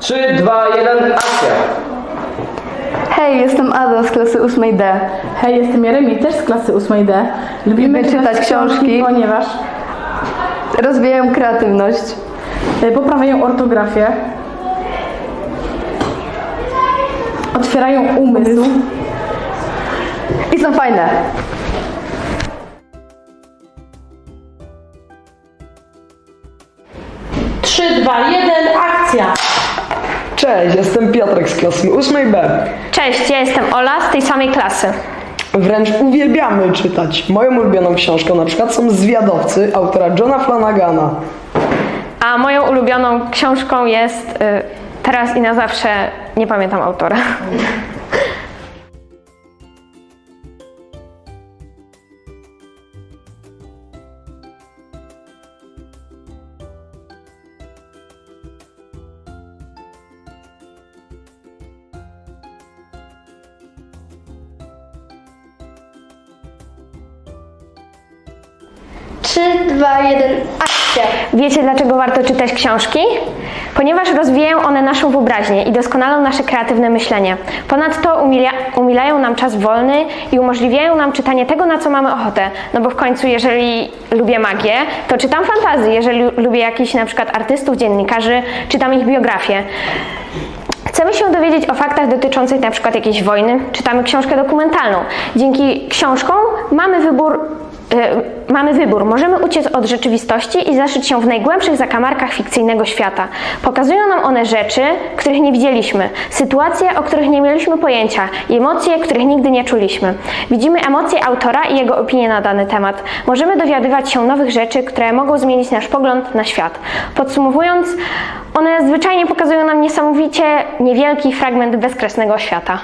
3, 2, 1, akcja! Hej, jestem Ada z klasy 8D. Hej, jestem Jeremi, też z klasy 8D. Lubimy czytać książki. ponieważ Rozwijają kreatywność. e, poprawiają ortografię, otwierają umysł, I są fajne. Trzy, dwa, jeden, akcja! Cześć, jestem Piotrek z klasy 8B. Cześć, ja jestem Ola z tej samej klasy. Wręcz uwielbiamy czytać. Moją ulubioną książką na przykład są Zwiadowcy autora Johna Flanagana. A moją ulubioną książką jest y, Teraz i na zawsze, nie pamiętam autora. Trzy, dwa, jeden, akcja. Wiecie, dlaczego warto czytać książki? Ponieważ rozwijają one naszą wyobraźnię i doskonalą nasze kreatywne myślenie. Ponadto umilia, umilają nam czas wolny i umożliwiają nam czytanie tego, na co mamy ochotę. No bo w końcu, jeżeli lubię magię, to czytam fantazję. Jeżeli lubię jakichś na przykład artystów, dziennikarzy, czytam ich biografię. Chcemy się dowiedzieć o faktach dotyczących na przykład jakiejś wojny, czytamy książkę dokumentalną. Dzięki książkom mamy wybór, mamy wybór. Możemy uciec od rzeczywistości i zaszyć się w najgłębszych zakamarkach fikcyjnego świata. Pokazują nam one rzeczy, których nie widzieliśmy, sytuacje, o których nie mieliśmy pojęcia emocje, których nigdy nie czuliśmy. Widzimy emocje autora i jego opinie na dany temat. Możemy dowiadywać się nowych rzeczy, które mogą zmienić nasz pogląd na świat. Podsumowując, one zwyczajnie pokazują nam niesamowicie niewielki fragment bezkresnego świata.